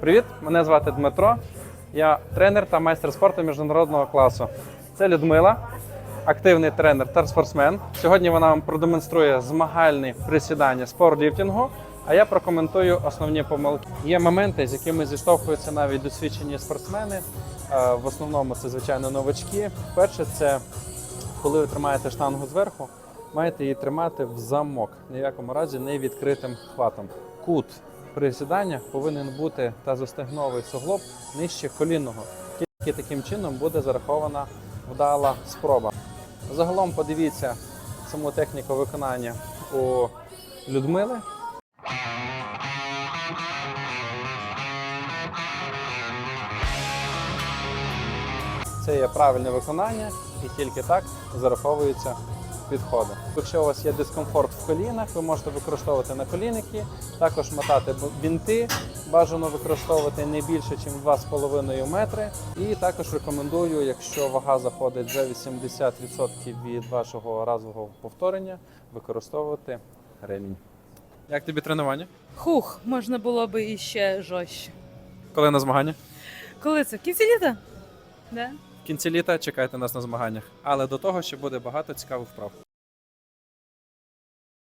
Привіт, мене звати Дмитро. Я тренер та майстер спорту міжнародного класу. Це Людмила, активний тренер та спортсмен. Сьогодні вона вам продемонструє змагальні присідання з пауерліфтингу, а я прокоментую основні помилки. Є моменти, з якими зіштовхуються навіть досвідчені спортсмени. Е, В основному це звичайно новачки. Перше, це коли ви тримаєте штангу зверху, маєте її тримати в замок, ні в якому разі не відкритим хватом. Кут присідання повинен бути тазостегновий суглоб нижче колінного. Тільки таким чином буде зарахована вдала спроба. Загалом подивіться саму техніку виконання у Людмили. Це є правильне виконання, і тільки так зараховуються підходи. Якщо у вас є дискомфорт в колінах, ви можете використовувати наколінники, також мотати бінти, бажано використовувати не більше, ніж 2,5 метри. І також рекомендую, якщо вага заходить за 80% від вашого разового повторення, використовувати ремінь. Як тобі тренування? Хух, можна було би іще жорстче. Коли на змагання? Коли це? В кінці літа? Да? Кінці літа чекайте нас на змаганнях. Але до того ще буде багато цікавих вправ.